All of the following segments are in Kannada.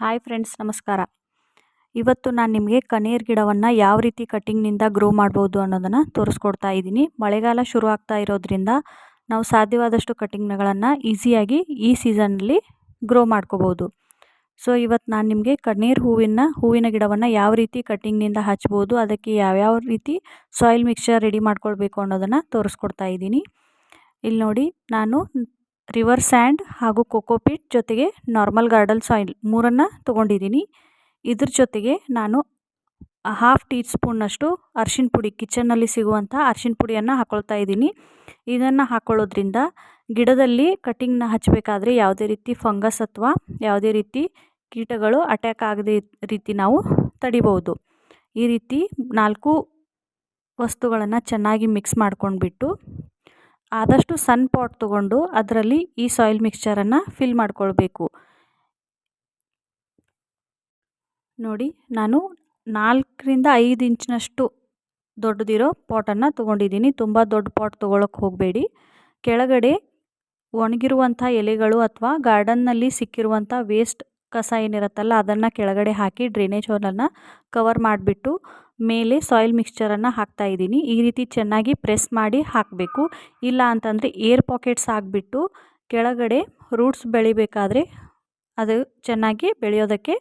ಹಾಯ್ ಫ್ರೆಂಡ್ಸ್ ನಮಸ್ಕಾರ. ಇವತ್ತು ನಾನು ನಿಮಗೆ ಕನೇರ್ ಗಿಡವನ್ನು ಯಾವ ರೀತಿ ಕಟ್ಟಿಂಗ್ನಿಂದ ಗ್ರೋ ಮಾಡ್ಬೋದು ಅನ್ನೋದನ್ನು ತೋರಿಸ್ಕೊಡ್ತಾ ಇದ್ದೀನಿ. ಮಳೆಗಾಲ ಶುರು ಆಗ್ತಾ ಇರೋದ್ರಿಂದ ನಾವು ಸಾಧ್ಯವಾದಷ್ಟು ಕಟ್ಟಿಂಗ್ಗಳನ್ನು ಈಸಿಯಾಗಿ ಈ ಸೀಸನ್ನಲ್ಲಿ ಗ್ರೋ ಮಾಡ್ಕೋಬೋದು. ಸೊ ಇವತ್ತು ನಾನು ನಿಮಗೆ ಕಣ್ಣೀರು ಹೂವಿನ ಹೂವಿನ ಗಿಡವನ್ನು ಯಾವ ರೀತಿ ಕಟ್ಟಿಂಗ್ನಿಂದ ಹಚ್ಬೋದು, ಅದಕ್ಕೆ ಯಾವ್ಯಾವ ರೀತಿ ಸಾಯಿಲ್ ಮಿಕ್ಸ್ಚರ್ ರೆಡಿ ಮಾಡ್ಕೊಳ್ಬೇಕು ಅನ್ನೋದನ್ನು ತೋರಿಸ್ಕೊಡ್ತಾ ಇದ್ದೀನಿ. ಇಲ್ಲಿ ನೋಡಿ ನಾನು ರಿವರ್ ಸ್ಯಾಂಡ್ ಹಾಗೂ ಕೋಕೋಪಿಟ್ ಜೊತೆಗೆ ನಾರ್ಮಲ್ ಗಾರ್ಡನ್ ಸಾಯಿಲ್ ಮೂರನ್ನು ತೊಗೊಂಡಿದ್ದೀನಿ. ಇದ್ರ ಜೊತೆಗೆ ನಾನು ಹಾಫ್ ಟೀ ಸ್ಪೂನ್ನಷ್ಟು ಅರ್ಶಿಣ ಪುಡಿ, ಕಿಚನ್ನಲ್ಲಿ ಸಿಗುವಂಥ ಅರ್ಶಿಣ ಪುಡಿಯನ್ನು ಹಾಕ್ಕೊಳ್ತಾ ಇದ್ದೀನಿ. ಇದನ್ನು ಹಾಕ್ಕೊಳ್ಳೋದ್ರಿಂದ ಗಿಡದಲ್ಲಿ ಕಟಿಂಗ್ನ ಹಚ್ಚಬೇಕಾದ್ರೆ ಯಾವುದೇ ರೀತಿ ಫಂಗಸ್ ಅಥವಾ ಯಾವುದೇ ರೀತಿ ಕೀಟಗಳು ಅಟ್ಯಾಕ್ ಆಗದೆ ರೀತಿ ನಾವು ತಡಿಬೋದು. ಈ ರೀತಿ ನಾಲ್ಕು ವಸ್ತುಗಳನ್ನು ಚೆನ್ನಾಗಿ ಮಿಕ್ಸ್ ಮಾಡ್ಕೊಂಡ್ಬಿಟ್ಟು ಆದಷ್ಟು ಸಣ್ಣ ಪಾಟ್ ತಗೊಂಡು ಅದರಲ್ಲಿ ಈ ಸಾಯಿಲ್ ಮಿಕ್ಸ್ಚರನ್ನು ಫಿಲ್ ಮಾಡ್ಕೊಳ್ಬೇಕು. ನೋಡಿ, ನಾನು ನಾಲ್ಕರಿಂದ ಐದು ಇಂಚಿನಷ್ಟು ದೊಡ್ಡದಿರೋ ಪಾಟನ್ನು ತೊಗೊಂಡಿದ್ದೀನಿ. ತುಂಬ ದೊಡ್ಡ ಪಾಟ್ ತೊಗೊಳಕ್ಕೆ ಹೋಗಬೇಡಿ. ಕೆಳಗಡೆ ಒಣಗಿರುವಂಥ ಎಲೆಗಳು ಅಥವಾ ಗಾರ್ಡನ್ನಲ್ಲಿ ಸಿಕ್ಕಿರುವಂಥ ವೇಸ್ಟ್ ಕಸ ಏನಿರುತ್ತಲ್ಲ ಅದನ್ನು ಕೆಳಗಡೆ ಹಾಕಿ ಡ್ರೈನೇಜ್ ಹೋಲನ್ನು ಕವರ್ ಮಾಡಿಬಿಟ್ಟು ಮೇಲೆ ಸಾಯಿಲ್ ಮಿಕ್ಸ್ಚರನ್ನು ಹಾಕ್ತಾ ಇದ್ದೀನಿ. ಈ ರೀತಿ ಚೆನ್ನಾಗಿ ಪ್ರೆಸ್ ಮಾಡಿ ಹಾಕಬೇಕು. ಇಲ್ಲ ಅಂತಂದರೆ ಏರ್ ಪಾಕೆಟ್ಸ್ ಆಗಿಬಿಟ್ಟು ಕೆಳಗಡೆ ರೂಟ್ಸ್ ಬೆಳಿಬೇಕಾದ್ರೆ ಅದು ಚೆನ್ನಾಗಿ ಬೆಳೆಯೋದಕ್ಕೆ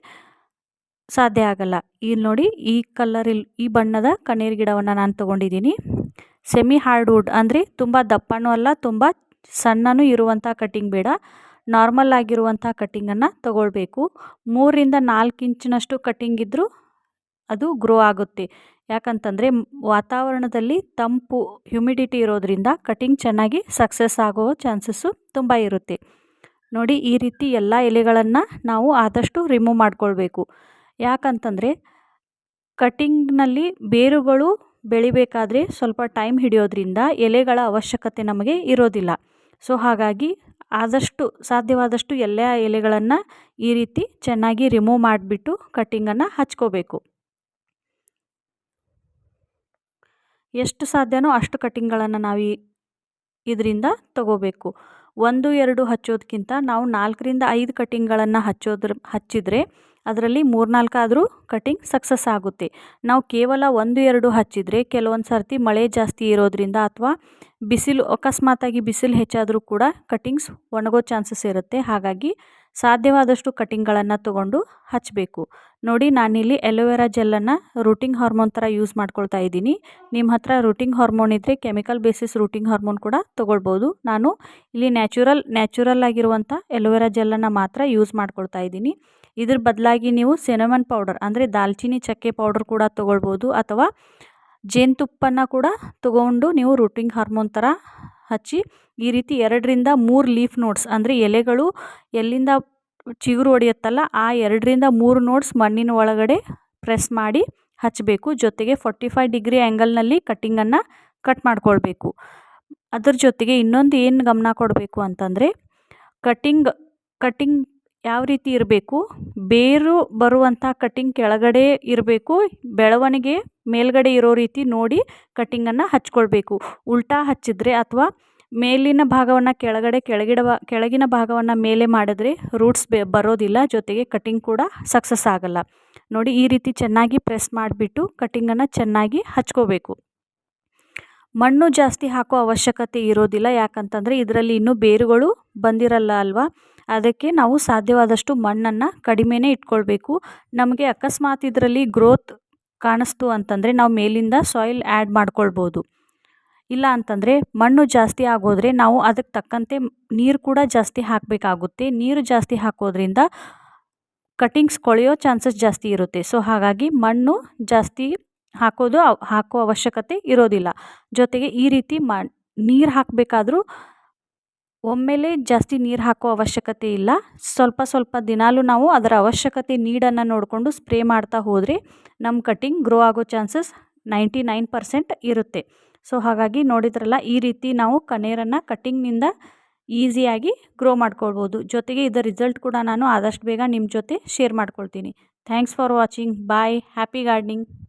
ಸಾಧ್ಯ ಆಗಲ್ಲ. ಇಲ್ಲಿ ನೋಡಿ ಈ ಕಲರ್ ಈ ಬಣ್ಣದ ಕಣ್ಣೀರು ಗಿಡವನ್ನು ನಾನು ತೊಗೊಂಡಿದ್ದೀನಿ. ಸೆಮಿ ಹಾರ್ಡ್ವುಡ್ ಅಂದರೆ ತುಂಬ ದಪ್ಪನೂ ಅಲ್ಲ, ತುಂಬ ಸಣ್ಣನೂ ಇರುವಂಥ ಕಟ್ಟಿಂಗ್ ಬೇಡ. ನಾರ್ಮಲ್ ಆಗಿರುವಂಥ ಕಟ್ಟಿಂಗನ್ನು ತಗೊಳ್ಬೇಕು. ಮೂರಿಂದ ನಾಲ್ಕು ಇಂಚಿನಷ್ಟು ಕಟ್ಟಿಂಗ್ ಇದ್ದರೂ ಅದು ಗ್ರೋ ಆಗುತ್ತೆ. ಯಾಕಂತಂದರೆ ವಾತಾವರಣದಲ್ಲಿ ತಂಪು ಹ್ಯುಮಿಡಿಟಿ ಇರೋದರಿಂದ ಕಟಿಂಗ್ ಚೆನ್ನಾಗಿ ಸಕ್ಸಸ್ ಆಗೋ ಚಾನ್ಸಸ್ಸು ತುಂಬ ಇರುತ್ತೆ. ನೋಡಿ, ಈ ರೀತಿ ಎಲ್ಲ ಎಲೆಗಳನ್ನು ನಾವು ಆದಷ್ಟು ರಿಮೂವ್ ಮಾಡಿಕೊಳ್ಬೇಕು. ಯಾಕಂತಂದರೆ ಕಟಿಂಗ್ನಲ್ಲಿ ಬೇರುಗಳು ಬೆಳಿಬೇಕಾದ್ರೆ ಸ್ವಲ್ಪ ಟೈಮ್ ಹಿಡಿಯೋದ್ರಿಂದ ಎಲೆಗಳ ಅವಶ್ಯಕತೆ ನಮಗೆ ಇರೋದಿಲ್ಲ. ಸೊ ಹಾಗಾಗಿ ಆದಷ್ಟು, ಸಾಧ್ಯವಾದಷ್ಟು ಎಲ್ಲ ಎಲೆಗಳನ್ನು ಈ ರೀತಿ ಚೆನ್ನಾಗಿ ರಿಮೂವ್ ಮಾಡಿಬಿಟ್ಟು ಕಟ್ಟಿಂಗನ್ನು ಹಚ್ಕೋಬೇಕು. ಎಷ್ಟು ಸಾಧ್ಯನೋ ಅಷ್ಟು ಕಟ್ಟಿಂಗ್ಗಳನ್ನು ನಾವು ಈ ಇದರಿಂದ ತಗೋಬೇಕು. ಒಂದು, ಎರಡು ಹಚ್ಚೋದಕ್ಕಿಂತ ನಾವು ನಾಲ್ಕರಿಂದ ಐದು ಕಟ್ಟಿಂಗ್ಗಳನ್ನು ಹಚ್ಚೋದ್ರ, ಹಚ್ಚಿದರೆ ಅದರಲ್ಲಿ ಮೂರ್ನಾಲ್ಕಾದರೂ ಕಟಿಂಗ್ ಸಕ್ಸಸ್ ಆಗುತ್ತೆ. ನಾವು ಕೇವಲ ಒಂದು, ಎರಡು ಹಚ್ಚಿದರೆ ಕೆಲವೊಂದು ಸರ್ತಿ ಮಳೆ ಜಾಸ್ತಿ ಇರೋದ್ರಿಂದ ಅಥವಾ ಬಿಸಿಲು, ಅಕಸ್ಮಾತಾಗಿ ಬಿಸಿಲು ಹೆಚ್ಚಾದರೂ ಕೂಡ ಕಟಿಂಗ್ಸ್ ಒಣಗೋ ಚಾನ್ಸಸ್ ಇರುತ್ತೆ. ಹಾಗಾಗಿ ಸಾಧ್ಯವಾದಷ್ಟು ಕಟಿಂಗ್ಗಳನ್ನು ತಗೊಂಡು ಹಚ್ಚಬೇಕು ನೋಡಿ, ನಾನಿಲ್ಲಿ ಎಲೋವೆರಾ ಜೆಲ್ಲನ್ನು ರೂಟಿಂಗ್ ಹಾರ್ಮೋನ್ ಥರ ಯೂಸ್ ಮಾಡ್ಕೊಳ್ತಾ ಇದ್ದೀನಿ. ನಿಮ್ಮ ಹತ್ರ ರೂಟಿಂಗ್ ಹಾರ್ಮೋನ್ ಇದ್ದರೆ ಕೆಮಿಕಲ್ ಬೇಸಿಸ್ ರೂಟಿಂಗ್ ಹಾರ್ಮೋನ್ ಕೂಡ ತೊಗೊಳ್ಬೋದು. ನಾನು ಇಲ್ಲಿ ನ್ಯಾಚುರಲ್ ನ್ಯಾಚುರಲ್ ಆಗಿರುವಂಥ ಎಲೋವೆರಾ ಜೆಲ್ಲನ್ನು ಮಾತ್ರ ಯೂಸ್ ಮಾಡ್ಕೊಳ್ತಾ ಇದ್ದೀನಿ. ಇದ್ರ ಬದಲಾಗಿ ನೀವು ಸೆನಮನ್ ಪೌಡರ್ ಅಂದರೆ ದಾಲ್ಚಿನ್ನಿ ಚಕ್ಕೆ ಪೌಡರ್ ಕೂಡ ತೊಗೊಳ್ಬೋದು, ಅಥವಾ ಜೇನುತುಪ್ಪನ ಕೂಡ ತೊಗೊಂಡು ನೀವು ರೂಟಿಂಗ್ ಹಾರ್ಮೋನ್ ಥರ ಹಚ್ಚಿ, ಈ ರೀತಿ ಎರಡರಿಂದ ಮೂರು ಲೀಫ್ ನೋಟ್ಸ್ ಅಂದರೆ ಎಲೆಗಳು ಎಲ್ಲಿಂದ ಚಿಗುರು ಹೊಡೆಯುತ್ತಲ್ಲ ಆ ಎರಡರಿಂದ ಮೂರು ನೋಟ್ಸ್ ಮಣ್ಣಿನ ಒಳಗಡೆ ಪ್ರೆಸ್ ಮಾಡಿ ಹಚ್ಚಬೇಕು ಜೊತೆಗೆ ಫೋರ್ಟಿ ಫೈವ್ ಡಿಗ್ರಿ ಆ್ಯಂಗಲ್ನಲ್ಲಿ ಕಟ್ಟಿಂಗನ್ನು ಕಟ್ ಮಾಡ್ಕೊಳ್ಬೇಕು. ಅದ್ರ ಜೊತೆಗೆ ಇನ್ನೊಂದು ಏನು ಗಮನ ಕೊಡಬೇಕು ಅಂತಂದರೆ ಕಟ್ಟಿಂಗ್ ಕಟ್ಟಿಂಗ್ ಯಾವ ರೀತಿ ಇರಬೇಕು? ಬೇರು ಬರುವಂಥ ಕಟ್ಟಿಂಗ್ ಕೆಳಗಡೆ ಇರಬೇಕು, ಬೆಳವಣಿಗೆ ಮೇಲ್ಗಡೆ ಇರೋ ರೀತಿ ನೋಡಿ ಕಟ್ಟಿಂಗನ್ನು ಹಚ್ಕೊಳ್ಬೇಕು. ಉಲ್ಟಾ ಹಚ್ಚಿದ್ರೆ ಅಥವಾ ಮೇಲಿನ ಭಾಗವನ್ನು ಕೆಳಗಡೆ ಕೆಳಗಿಡ ಕೆಳಗಿನ ಭಾಗವನ್ನು ಮೇಲೆ ಮಾಡಿದ್ರೆ ರೂಟ್ಸ್ ಬೆ, ಬರೋದಿಲ್ಲ, ಜೊತೆಗೆ ಕಟ್ಟಿಂಗ್ ಕೂಡ ಸಕ್ಸಸ್ ಆಗಲ್ಲ. ನೋಡಿ ಈ ರೀತಿ ಚೆನ್ನಾಗಿ ಪ್ರೆಸ್ ಮಾಡಿಬಿಟ್ಟು ಕಟ್ಟಿಂಗನ್ನು ಚೆನ್ನಾಗಿ ಹಚ್ಕೋಬೇಕು. ಮಣ್ಣು ಜಾಸ್ತಿ ಹಾಕೋ ಅವಶ್ಯಕತೆ ಇರೋದಿಲ್ಲ, ಯಾಕಂತಂದರೆ ಇದರಲ್ಲಿ ಇನ್ನೂ ಬೇರುಗಳು ಬಂದಿರಲ್ಲ ಅಲ್ವಾ? ಅದಕ್ಕೆ ನಾವು ಸಾಧ್ಯವಾದಷ್ಟು ಮಣ್ಣನ್ನು ಕಡಿಮೆನೇ ಇಟ್ಕೊಳ್ಬೇಕು. ನಮಗೆ ಅಕಸ್ಮಾತ್ ಇದರಲ್ಲಿ ಗ್ರೋತ್ ಕಾಣಿಸ್ತು ಅಂತಂದರೆ ನಾವು ಮೇಲಿಂದ ಸಾಯಿಲ್ ಆ್ಯಡ್ ಮಾಡ್ಕೊಳ್ಬೋದು. ಇಲ್ಲ ಅಂತಂದರೆ ಮಣ್ಣು ಜಾಸ್ತಿ ಆಗೋದ್ರೆ ನಾವು ಅದಕ್ಕೆ ತಕ್ಕಂತೆ ನೀರು ಕೂಡ ಜಾಸ್ತಿ ಹಾಕಬೇಕಾಗುತ್ತೆ. ನೀರು ಜಾಸ್ತಿ ಹಾಕೋದ್ರಿಂದ ಕಟಿಂಗ್ಸ್ ಕೊಳೆಯೋ ಚಾನ್ಸಸ್ ಜಾಸ್ತಿ ಇರುತ್ತೆ. ಸೊ ಹಾಗಾಗಿ ಮಣ್ಣು ಜಾಸ್ತಿ ಹಾಕೋದು ಹಾಕೋ ಅವಶ್ಯಕತೆ ಇರೋದಿಲ್ಲ. ಜೊತೆಗೆ ಈ ರೀತಿ ಮ ನೀರು ಹಾಕಬೇಕಾದ್ರೂ ಒಮ್ಮೆಲೇ ಜಾಸ್ತಿ ನೀರು ಹಾಕೋ ಅವಶ್ಯಕತೆ ಇಲ್ಲ. ಸ್ವಲ್ಪ ಸ್ವಲ್ಪ ದಿನಾಲೂ ನಾವು ಅದರ ಅವಶ್ಯಕತೆ ನೀಡನ್ನು ನೋಡಿಕೊಂಡು ಸ್ಪ್ರೇ ಮಾಡ್ತಾ ಹೋದರೆ ನಮ್ಮ ಕಟ್ಟಿಂಗ್ ಗ್ರೋ ಆಗೋ ಚಾನ್ಸಸ್ ನೈಂಟಿ ನೈನ್ ಪರ್ಸೆಂಟ್ ಇರುತ್ತೆ. ಸೊ, ಹಾಗಾಗಿ ನೋಡಿದ್ರಲ್ಲ, ಈ ರೀತಿ ನಾವು ಕನೇರನ್ನು ಕಟ್ಟಿಂಗ್ನಿಂದ ಈಸಿಯಾಗಿ ಗ್ರೋ ಮಾಡ್ಕೊಳ್ಬೋದು. ಜೊತೆಗೆ ಇದರ ರಿಸಲ್ಟ್ ಕೂಡ ನಾನು ಆದಷ್ಟು ಬೇಗ ನಿಮ್ಮ ಜೊತೆ ಶೇರ್ ಮಾಡ್ಕೊಳ್ತೀನಿ. Thanks for watching. Bye. Happy gardening.